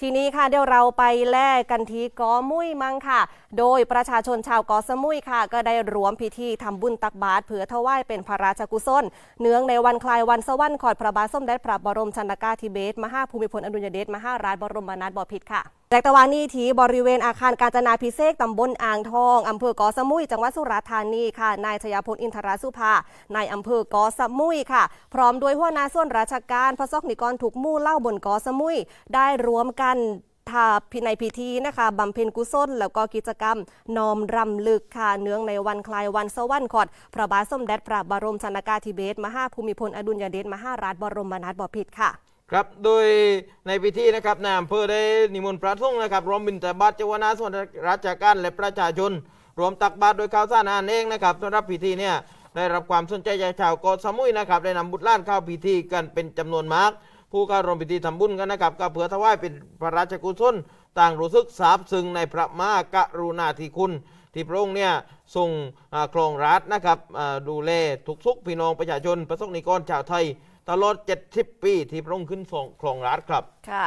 ทีนี้ค่ะเดี๋ยวเราไปแลกกันที่กอมุ้ยมังค่ะ โดยประชาชนชาวกอสมุยค่ะ ก็ได้รวมพิธีทำบุญตักบาตรเผื่อถวายเป็นพระราชกุศล เนื่องในวันคลายวันสวรรคตพระบาทสมเด็จพระบรมชนกาธิเบศรมหาภูมิพลอดุลยเดชมหาราชบรมนาถบพิตรค่ะ แจกตะวันนี้ที่บริเวณอาคารการจนาพิเศษตำบลอ่างทองอำเภอเกอสมุย จังหวัดสุราษฎร์ธานีค่ะ นายชยพลอินทราสุภานายอำเภอเกอสมุยค่ะ พร้อมด้วยหัวหน้าส่วนราชการพระซอกนิกรถูกมู่เล่าบนเกอสมุย ได้รวมกันทาพิในพิธีนะคะบำเพ็ญกุศล แล้วก็กิจกรรมน้อมรำลึกค่ะเนื่องในวันคล้ายวันสวรรคตพระบาทสมเด็จพระบรมชนกาธิเบศรมหาภูมิพลอดุลยเดชมหาราชบรมนาถบพิตรค่ะ ครับโดยในพิธีนะครับนายอำเภอได้นิมนต์พระสงฆ์นะครับรวมบิณฑบาตเจ้าส่วนราชการและประชาชน รวมตักบาตรโดยข้าวสารอาหารเองนะครับสำหรับพิธีเนี่ยได้รับความสนใจจากชาวเกาะสมุยนะครับได้นำบุตรล้านเข้าพิธีกันเป็นจำนวนมาก ผู้เข้าร่วมพิธีทำบุญกันนะครับก็เพื่อถวายเป็นพระราชกุศลต่างรู้สึกซาบซึ้งในพระมหากรุณาธิคุณ ที่พระองค์เนี่ยทรงครองรัฐนะครับดูแลทุกสุขพี่น้องประชาชนประสบนิกรชาวไทย ตลอด 70 ปี ที่พระองค์ขึ้นทรงครองรัฐครับค่ะ